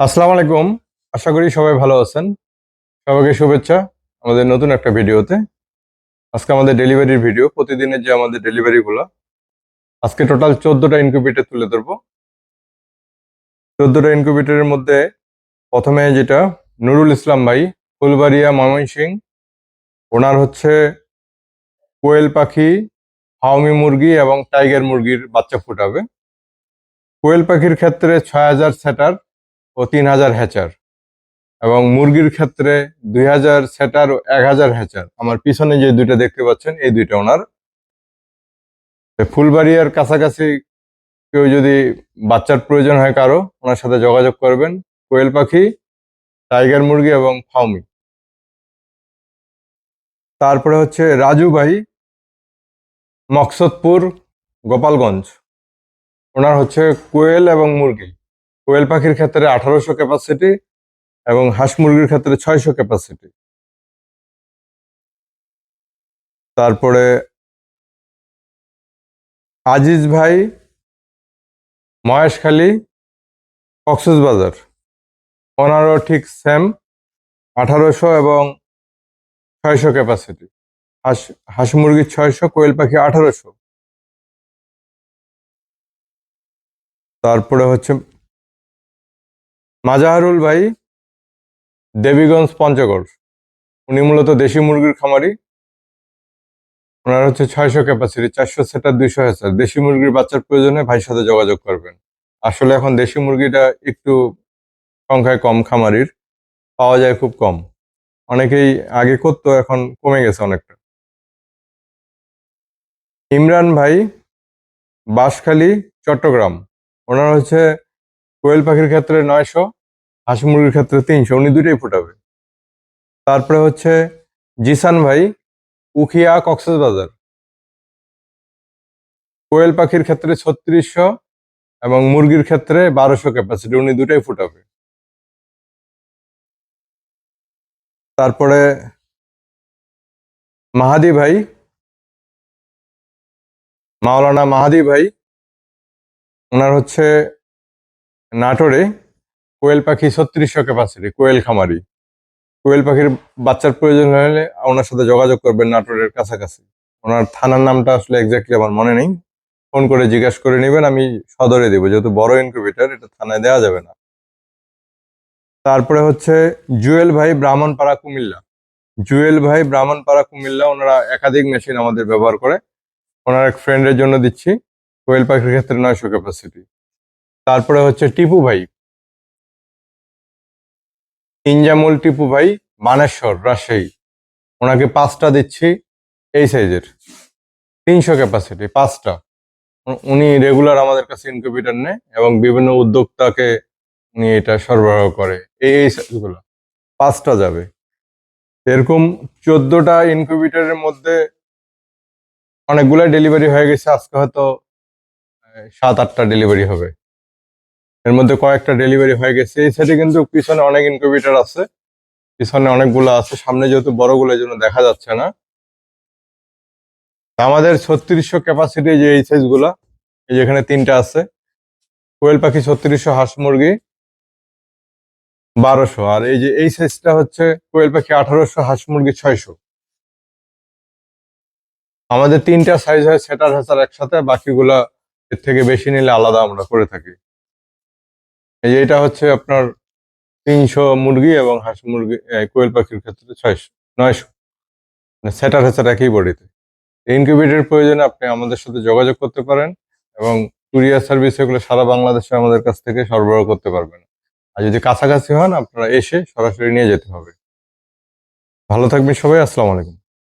আসসালামু আলাইকুম। আশা করি সবাই ভালো আছেন। সবাইকে শুভেচ্ছা আমাদের নতুন একটা ভিডিওতে। আজকে আমাদের ডেলিভারির ভিডিও, প্রতিদিনের যে আমাদের ডেলিভারিগুলো। আজকে টোটাল চোদ্দোটা ইনকিউবেটর তুলে ধরবো। চোদ্দোটা ইনকিউবেটরের মধ্যে প্রথমে যেটা, নুরুল ইসলাম ভাই, ফুলবাড়িয়া ময়মনসিং। ওনার হচ্ছে কোয়েল পাখি হাউমি মুরগি এবং টাইগার মুরগির বাচ্চা ফুটাবে। কোয়েল পাখির ক্ষেত্রে ছয় হাজার সেটার ও তিন হাজার হ্যাচার। এবং মুরগির ক্ষেত্রে দুই হাজার সেটার ও এক হাজার হ্যাচার। আমার পিছনে যে দুইটা দেখতে পাচ্ছেন, এই দুইটা ওনার। ফুলবাড়িয়ার কাছাকাছি কেউ যদি বাচ্চার প্রয়োজন হয় কারও, ওনার সাথে যোগাযোগ করবেন। কোয়েল পাখি, টাইগার মুরগি এবং ফাউমি। তারপরে হচ্ছে রাজু ভাই, মকসদপুর, গোপালগঞ্জ। ওনার হচ্ছে কোয়েল এবং মুরগি। কোয়েল পাখির ক্ষেত্রে আঠারোশো ক্যাপাসিটি এবং হাঁস মুরগির ক্ষেত্রে ছয়শো ক্যাপাসিটি তারপরে আজিজ ভাই, মহেশখালী কক্সবাজার ওনারও ঠিক সেম আঠারোশো এবং ছয়শো ক্যাপাসিটি হাঁস হাঁস মুরগির ছয়শো, কোয়েল পাখি আঠারোশো। তারপরে হচ্ছে মাজাহারুল ভাই, দেবীগঞ্জ পঞ্চগড়। উনি মূলত দেশি মুরগির খামারি। ওনার হচ্ছে ছয়শো ক্যাপাসিটি চারশো সেটার দুইশো হাজার দেশি মুরগির বাচ্চার প্রয়োজনে ভাইয়ের সাথে যোগাযোগ করবেন। আসলে এখন দেশি মুরগিটা একটু সংখ্যায় কম খামারির, পাওয়া যায় খুব কম। অনেকেই আগে করতো, এখন কমে গেছে অনেকটা। ইমরান ভাই, বাঁশখালী, চট্টগ্রাম। ওনার হচ্ছে কোয়েল পাখির ক্ষেত্রে নয়শো হাঁস মুরগির ক্ষেত্রে তিনশো, উনি দুটোই ফুটাবে। তারপরে হচ্ছে জিসান ভাই, উখিয়া কক্সবাজার কোয়েল পাখির ক্ষেত্রে ছত্রিশশো এবং মুরগির ক্ষেত্রে বারোশো ক্যাপাসিটি উনি দুটাই ফুটাবে। তারপরে মাহাদি ভাই, মাওলানা মাহাদি ভাই ওনার হচ্ছে নাটোরে। কোয়েল পাখি ছত্রিশশো ক্যাপাসিটি কোয়েল খামারি। কোয়েল পাখির বাচ্চার প্রয়োজন হলে ওনার সাথে যোগাযোগ করবেন নাটোরের কাছাকাছি। ওনার থানার নামটা আসলে এক্স্যাক্টলি আমার মনে নেই। ফোন করে জিজ্ঞাসা করে নেবেন, আমি সদরে দেবো। যেহেতু বড় ইনকিউবেটার এটা থানায় দেওয়া যাবে না। তারপরে হচ্ছে জুয়েল ভাই ব্রাহ্মণপাড়া, কুমিল্লা। জুয়েল ভাই ব্রাহ্মণপাড়া, কুমিল্লা, ওনারা একাধিক মেশিন আমাদের ব্যবহার করে। ওনার এক ফ্রেন্ডের জন্য দিচ্ছি। কোয়েল পাখির ক্ষেত্রে নয়শো ক্যাপাসিটি তারপরে হচ্ছে টিপু ভাই। ইনজামুল টিপু ভাই মানেশ্বর রাজশাহী ওনাকে পাঁচটা দিচ্ছি এই সাইজের তিনশো ক্যাপাসিটি পাঁচটা উনি রেগুলার আমাদের কাছে ইনকিউবেটার নেয় এবং বিভিন্ন উদ্যোক্তাকে উনি এটা সরবরাহ করে এই এই সাইজগুলো পাঁচটা যাবে এরকম চোদ্দটা ইনকিউবেটারের মধ্যে অনেকগুলো ডেলিভারি হয়ে গেছে আজকে হয়তো সাত, আটটা ডেলিভারি হবে এর মধ্যে কয়েকটা ডেলিভারি হয়ে গেছে। এই সাইডে কিন্তু পিছনে অনেক ইনকিউবেটর আছে। পিছনে অনেকগুলো আছে। সামনে যেহেতু বড়গুলো জন্য দেখা যাচ্ছে না। আমাদের ছত্রিশশো ক্যাপাসিটি যে এই সাইজগুলো এই যেখানে তিনটা আছে। কোয়েল পাখি ছত্রিশশো, হাঁস মুরগি বারোশো। আর এই যে এই সাইজটা হচ্ছে কোয়েল পাখি আঠারোশো, হাঁস মুরগি ছয়শো। আমাদের তিনটা সাইজ হয় সেটার হাজার একসাথে। বাকিগুলা এর থেকে বেশি নিলে আলাদা আমরা করে থাকি। এই যে এটা হচ্ছে আপনার তিনশো মুরগি এবং হাঁস মুরগি কোয়েল পাখির ক্ষেত্রে ছয়শো, নয়শো। মানে সেটার হাজার একই বডিতে। ইনকিউবেটর প্রয়োজনে আপনি আমাদের সাথে যোগাযোগ করতে পারেন এবং কুরিয়ার সার্ভিস এগুলো সারা বাংলাদেশে আমাদের কাছ থেকে সরবরাহ করতে পারবেন। আর যদি কাছাকাছি হন, আপনারা এসে সরাসরি নিয়ে যেতে হবে। ভালো থাকবেন সবাই, আসসালামু আলাইকুম।